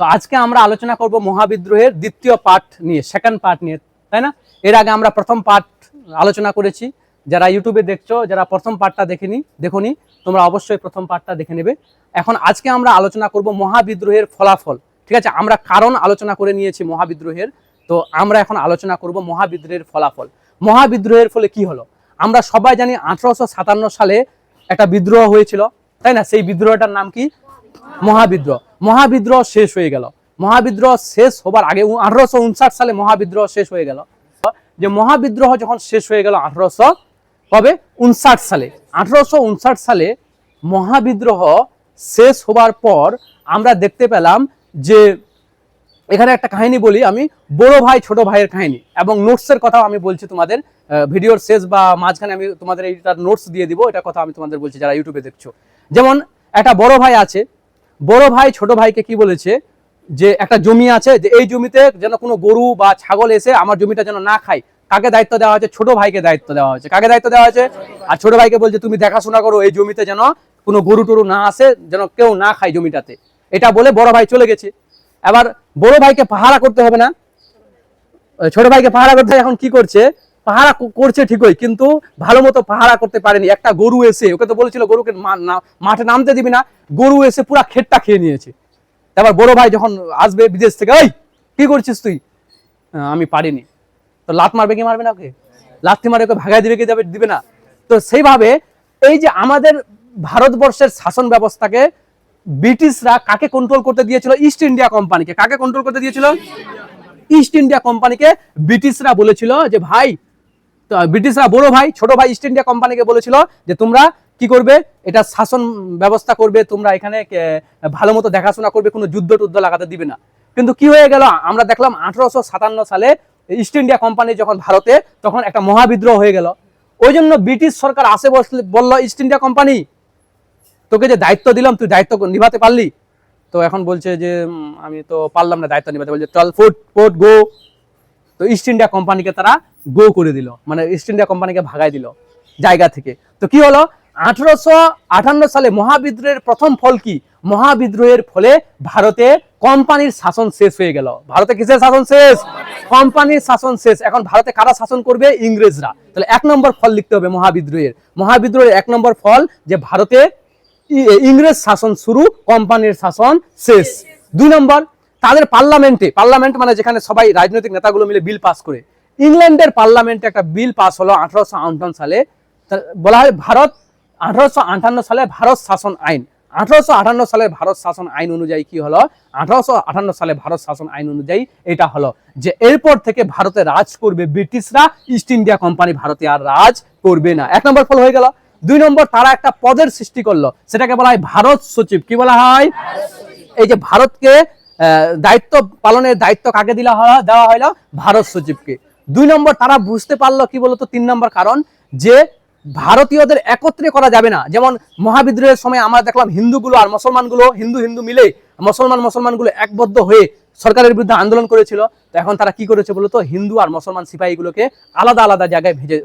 তো আজকে আমরা আলোচনা করব মহাবিদ্রোহের দ্বিতীয় পার্ট নিয়ে সেকেন্ড পার্ট নিয়ে, তাই না? এর আগে আমরা প্রথম পার্ট আলোচনা করেছি। যারা ইউটিউবে দেখছ, যারা প্রথম পার্টটা দেখেনি, দেখোনি, তোমরা অবশ্যই প্রথম পার্টটা দেখে নেবে। এখন আজকে আমরা আলোচনা করব মহাবিদ্রোহের ফলাফল, ঠিক আছে? আমরা কারণ আলোচনা করে নিয়েছি মহাবিদ্রোহের, তো আমরা এখন আলোচনা করব মহাবিদ্রোহের ফলাফল। মহাবিদ্রোহের ফলে কি হলো? আমরা সবাই জানি আঠারোশো সাতান্ন সালে একটা বিদ্রোহ হয়েছিল, তাই না? সেই বিদ্রোহটার নাম কি? মহাবিদ্রোহ। মহাবিদ্রোহ শেষ হয়ে গেল। মহাবিদ্রোহ শেষ হবার আগে আঠারোশো উনষাট সালে মহাবিদ্রোহ শেষ হয়ে গেল। যে মহাবিদ্রোহ যখন শেষ হয়ে গেল আঠারোশো কবে? উনষাট সালে। আঠারোশো উনষাট সালে মহাবিদ্রোহ শেষ হবার পর আমরা দেখতে পেলাম যে এখানে একটা কাহিনী বলি আমি, বড় ভাই, ছোট ভাইয়ের কাহিনী এবং নোটসের কথাও আমি বলছি তোমাদের। ভিডিওর শেষ বা মাঝখানে আমি তোমাদের এইটার নোটস দিয়ে দিব, এটা কথা আমি তোমাদের বলছি যারা ইউটিউবে দেখছ। যেমন একটা বড় ভাই আছে বড় ভাই, ছোট ভাইকে কি বলেছে? যে একটা জমি আছে, যে এই জমিতে যেন কোনো গরু বা ছাগল এসে আমার জমিটা যেন না খায়, কাকে দায়িত্ব দেওয়া হয়েছে? ছোট ভাইকে দায়িত্ব দেওয়া হয়েছে। কাকে দায়িত্ব দেওয়া হয়েছে? আর ছোট ভাইকে বলছে, তুমি দেখাশোনা করো, এই জমিতে যেন কোনো গরু টরু না আসে, যেন কেউ না খায় জমিটাতে। এটা বলে বড় ভাই চলে গেছে। এবার বড় ভাইকে পাহারা করতে হবে না। ছোট ভাইকে পাহারা করতে এখন কি করছে? পাহারা করছে ঠিকই, কিন্তু ভালো মতো পাহারা করতে পারেনি। একটা গরু এসে, ওকে তো বলেছিল, গরুকে মাঠে নামতে দিবি না। গরু এসে পুরা ক্ষেতটা খেয়ে নিয়েছে। এবার বড় ভাই যখন আসবে বিদেশ থেকে ওই কি করছিস তুই? আমি পারিনি। তো লাত মারবে কি মারবে না ওকে? লাথি মারে ওকে ভাগাই দিবে কি যাবে, দিবে না। তো সেইভাবে এই যে আমাদের ভারতবর্ষের শাসন ব্যবস্থাকে ব্রিটিশরা কাকে কন্ট্রোল করতে দিয়েছিল? ইস্ট ইন্ডিয়া কোম্পানিকে কাকে কন্ট্রোল করতে দিয়েছিল? ইস্ট ইন্ডিয়া কোম্পানিকে ব্রিটিশরা বলেছিল যে, ভাই ব্রিটিশরা বড় ভাই, ছোট ভাই ইস্ট ইন্ডিয়া কোম্পানিকে বলেছিল যে তোমরা কি করবে? এটা শাসন ব্যবস্থা করবে, তোমরা এখানে ভালো মতো দেখাশোনা করবে, কোনো যুদ্ধ টুদ্ধ লাগাতে দিবে না। কিন্তু কি হয়ে গেল? আমরা দেখলাম আঠারোশো সাতান্ন সালে ইস্ট ইন্ডিয়া কোম্পানি যখন ভারতে, তখন একটা মহাবিদ্রোহ হয়ে গেল। ওই জন্য ব্রিটিশ সরকার আসে বসলে, বলল ইস্ট ইন্ডিয়া কোম্পানি তোকে যে দায়িত্ব দিলাম, তুই দায়িত্ব নিভাতে পারলি? তো এখন বলছে যে আমি তো পারলাম না দায়িত্ব নিভাতে। বলছে চল ফুট ফুট গো তো ইস্ট ইন্ডিয়া কোম্পানিকে তারা গো করে দিল। মানে ইস্ট ইন্ডিয়া কোম্পানিকে ভাগাই দিল জায়গা থেকে। তো কি হলো? আঠারোশো আটান্ন সালে মহাবিদ্রোহের প্রথম ফল কি? মহাবিদ্রোহের ফলে ভারতে কোম্পানির শাসন শেষ হয়ে গেল। ভারতে কিসের শাসন শেষ? কোম্পানির শাসন শেষ। এখন ভারতে কারা শাসন করবে? ইংরেজরা। তাহলে এক নম্বর ফল লিখতে হবে মহাবিদ্রোহের। মহাবিদ্রোহের এক নম্বর ফল যে ভারতে ইংরেজ শাসন শুরু কোম্পানির শাসন শেষ। দুই নম্বর তাদের পার্লামেন্টে, পার্লামেন্ট মানে যেখানে সবাই রাজনৈতিক নেতাগুলো মিলে বিল পাস করে। ইংল্যান্ডের পার্লামেন্টে একটা বিল পাস হলো আঠারোশো সালে। বলা হয় ভারত, আঠারোশো আটান্ন সালে ভারত শাসন আইন। আঠারোশো আটান্ন সালে ভারত শাসন আইন অনুযায়ী কি হলো? আঠারোশো আটান্ন সালে ভারত শাসন আইন অনুযায়ী এটা হলো যে এরপর থেকে ভারতে রাজ করবে ব্রিটিশরা, ইস্ট ইন্ডিয়া কোম্পানি ভারতে আর রাজ করবে না। এক নম্বর ফল হয়ে গেল। দুই নম্বর, তারা একটা পদের সৃষ্টি করল। সেটাকে বলা হয় ভারত সচিব। কি বলা হয়? এই যে ভারতকে দায়িত্ব পালনের দায়িত্ব কাকে দিলা দেওয়া হলো ভারত সচিবকে। দুই নম্বর, তারা বুঝতে পারল কি বলতো? তিন নম্বর কারণ যে ভারতীয়দের একত্রে করা যাবে না। যেমন মহাবিদ্রোহের সময় আমরা দেখলাম হিন্দুগুলো আর মুসলমানগুলো হিন্দু হিন্দু মিলে মুসলমান মুসলমানগুলো একবদ্ধ হয়ে সরকারের বিরুদ্ধে আন্দোলন করেছিল। তো এখন তারা কি করেছে বলতো? হিন্দু আর মুসলমান সিপাহীগুলোকে আলাদা আলাদা জায়গায় ভেজে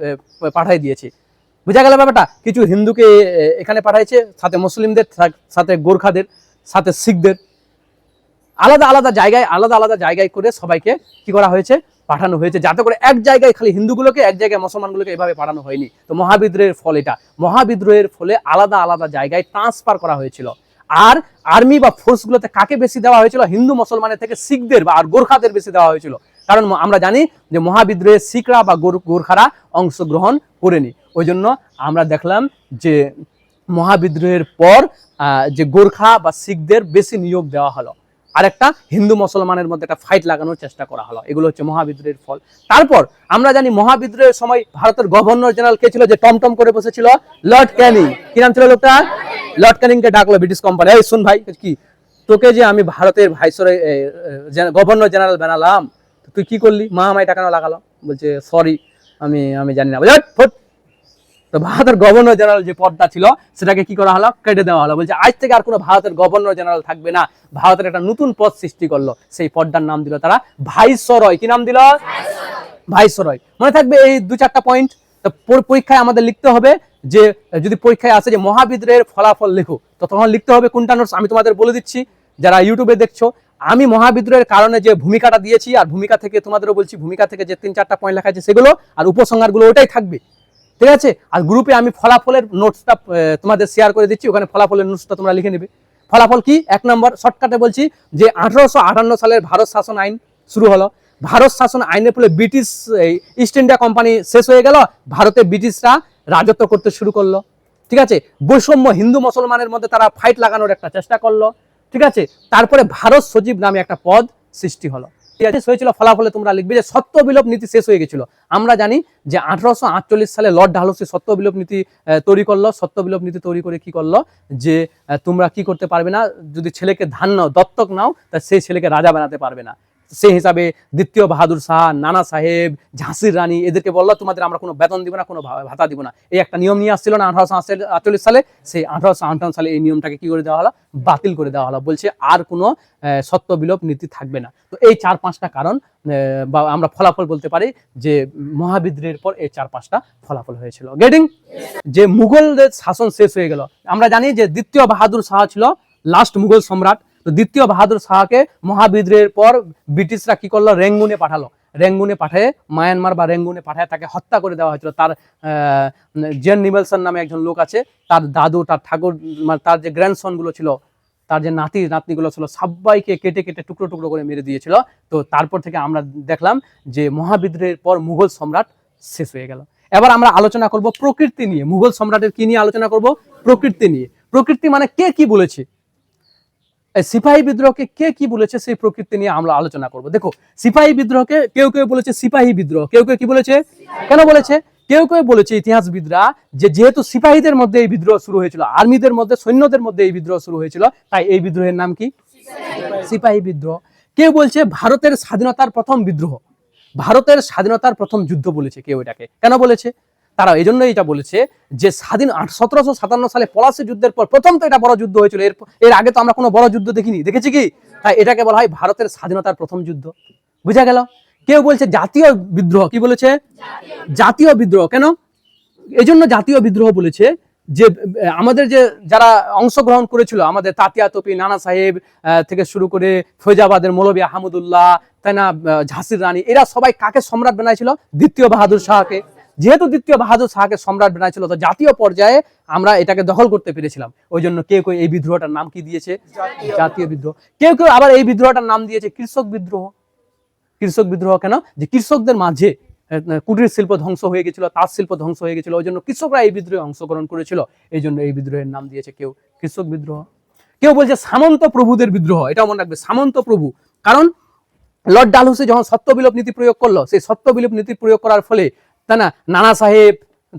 পাঠিয়ে দিয়েছে। বুঝা গেল ব্যাপারটা? কিছু হিন্দুকে এখানে পাঠাইছে, সাথে মুসলিমদের, সাথে গোর্খাদের, সাথে শিখদের। আলাদা আলাদা জায়গায়, আলাদা আলাদা জায়গায় করে সবাইকে কি করা হয়েছে? পাঠানো হয়েছে। যাতে করে এক জায়গায় খালি হিন্দুগুলোকে, এক জায়গায় মুসলমানগুলোকে এভাবে পাঠানো হয়নি। তো মহাবিদ্রোহের ফল এটা। মহাবিদ্রোহের ফলে আলাদা আলাদা জায়গায় ট্রান্সফার করা হয়েছিল। আর আর্মি বা ফোর্সগুলোতে কাকে বেশি দেওয়া হয়েছিল? হিন্দু মুসলমানের থেকে শিখদের বা আর গোর্খাদের বেশি দেওয়া হয়েছিল। কারণ আমরা জানি যে মহাবিদ্রোহে শিখরা বা গোর- গোর্খারা অংশগ্রহণ করেনি। ওই জন্য আমরা দেখলাম যে মহাবিদ্রোহের পর যে গোর্খা বা শিখদের বেশি নিয়োগ দেওয়া হলো। আরেকটা হিন্দু মুসলমানের মধ্যে একটা ফাইট লাগানোর চেষ্টা করা হলো। এগুলো হচ্ছে মহাবিদ্রোহের ফল। তারপর আমরা জানি মহাবিদ্রোহের সময় ভারতের গভর্নর জেনারেল কে ছিল যে টমটম করে বসেছিল? Lord Canning. কি নাম ছিল লোকটা? লর্ড ক্যানিংকে ডাকলো ব্রিটিশ কোম্পানি। এই শুন ভাই কি? তোকে যে আমি ভারতের ভাইসরে গভর্নর জেনারেল বানালাম তুই কি করলি? মা আমায় টাকা লাগালো। বলছে সরি আমি আমি জানি না। বলছে, "হট, ফট।" তো ভারতের গভর্নর জেনারেল যে পদটা ছিল, সেটাকে কি করা হলো? কেটে দেওয়া হলো। বলছে, আজ থেকে আর কোনো ভারতের গভর্নর জেনারেল থাকবে না। ভারতের একটা নতুন পদ সৃষ্টি করল। সেই পদটার নাম দিল তারা ভাইসরয়। কি নাম দিল? ভাইসরয়। মনে থাকবে এই দু চারটা পয়েন্ট তো পরীক্ষায় আমাদের লিখতে হবে যে, যদি পরীক্ষায় আসে যে মহাবিদ্রোহের ফলাফল লেখো, তো তখন লিখতে হবে কোনটা নোটস আমি তোমাদের বলে দিচ্ছি, যারা ইউটিউবে দেখছ, আমি মহাবিদ্রোহের কারণে যে ভূমিকাটা দিয়েছি, আর ভূমিকা থেকে তোমাদেরও বলছি, ভূমিকা থেকে যে তিন চারটা পয়েন্ট লেখা আছে সেগুলো, আর উপসংহারগুলো ওটাই থাকবে। ঠিক আছে? আর গ্রুপে আমি ফলাফলের নোটসটা তোমাদের শেয়ার করে দিচ্ছি, ওখানে ফলাফলের নোটসটা তোমরা লিখে নেবে। ফলাফল কি? এক নম্বর শর্টকাটে বলছি যে আঠারোশো আটান্ন সালের ভারত শাসন আইন শুরু হলো। ভারত শাসন আইনের ফলে ব্রিটিশ ইস্ট ইন্ডিয়া কোম্পানি শেষ হয়ে গেল। ভারতে ব্রিটিশরা রাজত্ব করতে শুরু করল। ঠিক আছে? বৈষম্য হিন্দু মুসলমানের মধ্যে তারা ফাইট লাগানোর একটা চেষ্টা করল। ঠিক আছে? তারপরে ভারত সচিব নামে একটা পদ সৃষ্টি হলো। হয়েছিল, ফলাফলে তোমরা লিখবে যে সত্য বিলোপ নীতি শেষ হয়ে গেছিল। আমরা জানি যে আঠারোশো আটচল্লিশ সালে লর্ড ডালহৌসি সত্য বিলোপ নীতি তৈরি করল। সত্য বিলোপ নীতি তৈরি করে কি করল? যে তোমরা কি করতে পারবে না? যদি ছেলেকে ধান নাও, দত্তক নাও, তা সেই ছেলেকে রাজা বানাতে পারবে না। সেই হিসাবে দ্বিতীয় বাহাদুর শাহ, নানা সাহেব, ঝাঁসির রানী, এদেরকে বলল, তোমাদের আমরা কোনো বেতন দিব না, কোনো ভাতা দিব না। এই একটা নিয়ম নিয়ে আসছিল না আঠারোশো আটচল্লিশ সালে। সেই আঠারোশো আটান্ন সালে এই নিয়মটাকে কি করে দেওয়া হলো? বাতিল করে দেওয়া হলো। বলছে, আর কোনো সত্য বিলোপ নীতি থাকবে না। তো এই চার পাঁচটা কারণ বা আমরা ফলাফল বলতে পারি যে মহাবিদ্রোহের পর এই চার পাঁচটা ফলাফল হয়েছিল। গেটিং যে মুঘলদের শাসন শেষ হয়ে গেল। আমরা জানি যে দ্বিতীয় বাহাদুর শাহ ছিল লাস্ট মুঘল সম্রাট। তো দ্বিতীয় বাহাদুর শাহকে মহাবিদ্রোহের পর ব্রিটিশরা কি করল? রেঙ্গুনে পাঠালো। রেঙ্গুনে পাঠায়, মায়ানমার বা রেঙ্গুনে পাঠায় তাকে হত্যা করে দেওয়া হয়েছিল। তার জেন নিবেলসন নামে একজন লোক আছে, তার দাদু, তার ঠাকুর মানে তার যে গ্র্যান্ডসনগুলো ছিল, তার যে নাতি, নাতনিগুলো ছিল, সবাইকে কেটে কেটে টুকরো টুকরো করে মেরে দিয়েছিল। তো তারপর থেকে আমরা দেখলাম যে মহাবিদ্রোহের পর মুঘল সম্রাট শেষ হয়ে গেল। এবার আমরা আলোচনা করব প্রকৃতি নিয়ে। মুঘল সম্রাটের কি নিয়ে আলোচনা করব? প্রকৃতি নিয়ে। প্রকৃতি মানে কে কি বলেছে? সিপাহী বিদ্রোহকে কে কি বলেছে সেই প্রকৃতি নিয়ে আমরা আলোচনা করব। দেখো, সিপাহী বিদ্রোহকে কেউ কেউ বলেছে সিপাহী বিদ্রোহ, কেউ কেউ কি বলেছে? কেন বলেছে? কেউ কেউ বলেছে ইতিহাসবিদরা যে যেহেতু সিপাহীদের মধ্যে এই বিদ্রোহ শুরু হয়েছিল, আর্মিদের মধ্যে, সৈন্যদের মধ্যে এই বিদ্রোহ শুরু হয়েছিল, তাই এই বিদ্রোহের নাম কি? সিপাহী বিদ্রোহ। কেউ বলছে ভারতের স্বাধীনতার প্রথম বিদ্রোহ, ভারতের স্বাধীনতার প্রথম যুদ্ধ বলেছে কেউ এটাকে। কেন বলেছে? তারা এই জন্যই এটা বলেছে যে স্বাধীন সতেরোশো সাতান্ন সালে পলাশি যুদ্ধের পর প্রথম তো এটা বড় যুদ্ধ হয়েছিল। এর এর আগে তো আমরা কোনো বড় যুদ্ধ দেখিনি। দেখেছি কি? তাই এটাকে বলা হয় ভারতের স্বাধীনতার প্রথম যুদ্ধ। বুঝা গেল? কেউ বলছে জাতীয় বিদ্রোহ। কি বলেছে? জাতীয় বিদ্রোহ। কেন? এই জন্য জাতীয় বিদ্রোহ বলেছে যে আমাদের যে যারা অংশগ্রহণ করেছিল, আমাদের তাতিয়া তপি, নানা সাহেব থেকে শুরু করে ফৈজাবাদের মৌলবী আহমদুল্লাহ তাই না ঝাঁসির রানী, এরা সবাই কাকে সম্রাট বানাইছিল? দ্বিতীয় বাহাদুর শাহকে। যেহেতু দ্বিতীয় বাহাদুর শাহকে সম্রাট বানাইছিল তো জাতীয় পর্যায়ে আমরা এটাকে দখল করতে পেরেছিলাম। ওই জন্য কেউ কেউ এই বিদ্রোহটার নাম কি দিয়েছে? জাতীয় বিদ্রোহ। কেউ কেউ আবার এই বিদ্রোহটার নাম দিয়েছে কৃষক বিদ্রোহ। কৃষক বিদ্রোহ কেন? যে কৃষকদের মাঝে কুটির শিল্প ধ্বংস হয়ে গেছিল তাঁত শিল্প ধ্বংস হয়ে গেছিল ওই জন্য কৃষকরা এই বিদ্রোহে অংশগ্রহণ করেছিল। এই জন্য এই বিদ্রোহের নাম দিয়েছে কেউ কৃষক বিদ্রোহ। কেউ বলছে সামন্ত প্রভুদের বিদ্রোহ এটা মনে রাখবে সামন্ত প্রভু। কারণ লর্ড ডালহুসি যখন সত্য বিলোপ নীতি প্রয়োগ করল সেই সত্য বিলোপ নীতি প্রয়োগ করার ফলে তাই না? নানা সাহেব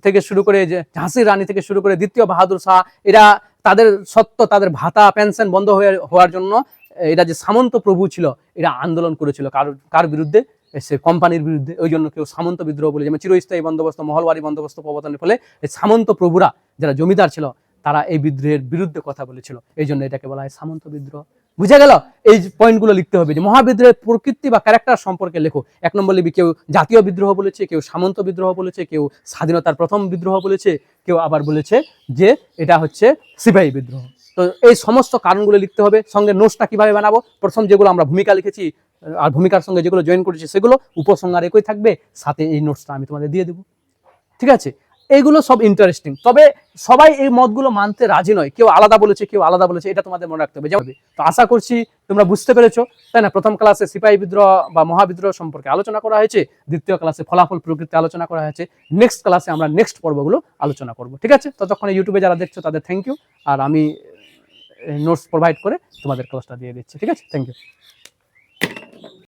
থেকে শুরু করে যে ঝাঁসির রানী থেকে শুরু করে দ্বিতীয় বাহাদুর শাহ, এরা তাদের সত্য, তাদের ভাতা, পেনশন বন্ধ হয়ে, হওয়ার জন্য এরা যে সামন্ত প্রভু ছিল, এরা আন্দোলন করেছিল। কার কার বিরুদ্ধে? সে কোম্পানির বিরুদ্ধে। ওই জন্য কেউ সামন্ত বিদ্রোহ বলে, যেমন চিরস্থায়ী বন্দোবস্ত, মহলবাড়ি বন্দোবস্ত প্রবর্তনের ফলে এই সামন্ত প্রভুরা যারা জমিদার ছিল, তারা এই বিদ্রোহের বিরুদ্ধে কথা বলেছিল। এই জন্য এটাকে বলা হয় সামন্ত বিদ্রোহ। বুঝা গেল? এই পয়েন্টগুলো লিখতে হবে যে মহাবিদ্রোহের প্রকৃতি বা ক্যারেক্টার সম্পর্কে লেখো। এক নম্বর লিখবি কেউ জাতীয় বিদ্রোহ বলেছে, কেউ সামন্ত বিদ্রোহ বলেছে, কেউ স্বাধীনতার প্রথম বিদ্রোহ বলেছে, কেউ আবার বলেছে যে এটা হচ্ছে সিপাহী বিদ্রোহ। তো এই সমস্ত কারণগুলো লিখতে হবে। সঙ্গে নোটসটা কীভাবে বানাবো? প্রথম যেগুলো আমরা ভূমিকা লিখেছি, আর ভূমিকার সঙ্গে যেগুলো জয়েন করেছি, সেগুলো উপসংহার একই থাকবে, সাথে এই নোটসটা আমি তোমাদের দিয়ে দেবো। ঠিক আছে? এইগুলো সব ইন্টারেস্টিং তবে সবাই এই মতগুলো মানতে রাজি নয়। কেউ আলাদা বলেছে, কেউ আলাদা বলেছে, এটা তোমাদের মনে রাখতে হবে। যেমন তো আশা করছি তোমরা বুঝতে পেরেছ, তাই না? প্রথম ক্লাসে সিপাহী বিদ্রোহ বা মহাবিদ্রোহ সম্পর্কে আলোচনা করা হয়েছে, দ্বিতীয় ক্লাসে ফলাফল প্রকৃতি আলোচনা করা হয়েছে নেক্সট ক্লাসে আমরা নেক্সট পর্বগুলো আলোচনা করব, ঠিক আছে? ততক্ষণ ইউটিউবে যারা দেখছ, তাদের থ্যাংক ইউ আর আমি নোটস প্রোভাইড করে তোমাদের ক্লাসটা দিয়ে দিচ্ছি, ঠিক আছে? Thank you